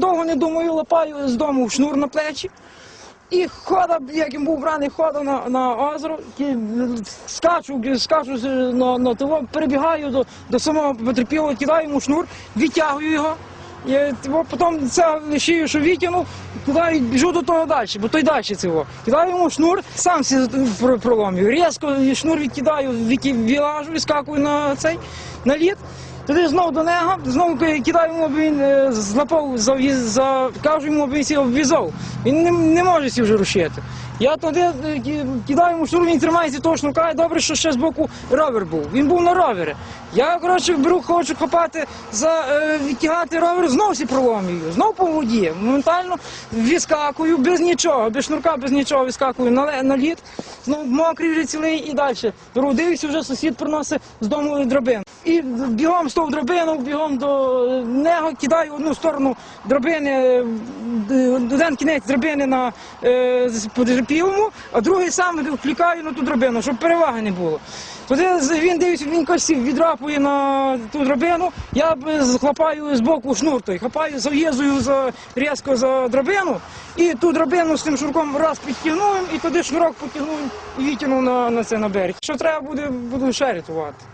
Довго не думаю, лапаю з дому в шнур на плечі. І хода, як він був браний, хода на, на озеро, і скачу, скачу на, на того, перебігаю до, до самого потерпілого, кидаю йому шнур, відтягую його. І того, потім це лишію, що витягнув, кидаю, біжу до того далі, бо той далі цього. Кидаю йому шнур, сам проломлюю. Різко шнур відкидаю, відки- вилажу, вискакую на цей на лід. Тоді знову до нього, знову кидаю йому, він е, злапав, кажу йому, аби він сів обв'язав. Він не, не може сів вже рушити. Я тоді е, ки- кидаю йому шнур, він тримається того шнурка, і добре, що ще з боку ровер був. Він був на ровері. Я, коротше, беру, хочу хапати, за, е, відтягати ровер, знову сі проломлюю, знову по воді. Моментально відскакую без нічого, без шнурка, без нічого відскакую на, на лід, знову мокрий вже цілий і далі. Дивлюся, вже сусід приносить з дому драбину. І бігом з того драбину, бігом до нього, кидаю одну сторону драбини, е, один кінець драбини на е, а другий сам вклікаю на ту драбину, щоб переваги не було. Тоді він дивиться, він якось відрапує на ту драбину, я хлопаю з боку шнур той, хапаю, зав'язую за, різко за драбину, і ту драбину з тим шнурком раз підтягнув, і туди шнурок потягнув і відтягнув на, на це на берег. Що треба буде, буду ще рятувати.